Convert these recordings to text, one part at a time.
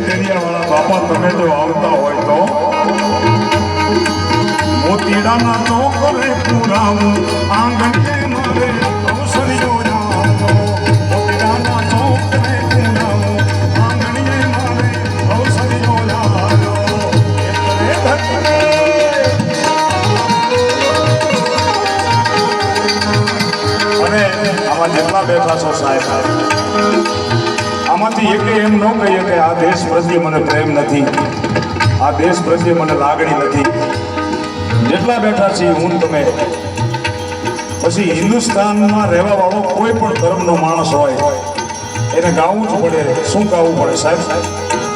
દરિયાવાળા બાપા, તમે જો આવતા હોય તો. મોતીડાના ચોકરે પુરાવું, આંગણે મારે અવસરિયો જાતો મોતીડાના ચોકરે પુરાવું, આંગણે મારે અને આમાં જેટલા બેઠા છો સાહેબ. આમાંથી એકે એમ ન કહીએ કે આ દેશ પ્રત્યે મને પ્રેમ નથી. આ દેશ પ્રત્યે મને લાગણી નથી. જેટલા બેઠા છીએ હું તમે. પછી હિન્દુસ્તાનમાં રહેવા વાળો કોઈ પણ ધર્મનો માણસ હોય, એને ગાવું જ પડે. શું ગાવું પડે સાહેબ સાહેબ?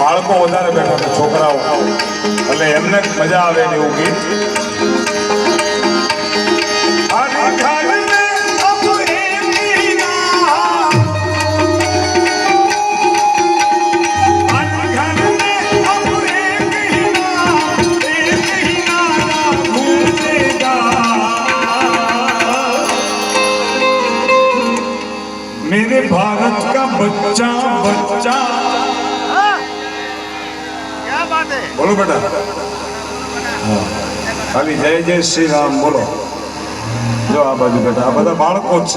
બાળકો વધારે બેઠા છે છોકરાઓ એટલે એમને મજા આવે એવું ગીત भारत का बच्चा बच्चा क्या बात है બોલો બેટા હા. ખાલી જય જય શ્રી રામ બોલો જો આ બાજુ બેટા આ બધા બાળકો જ છે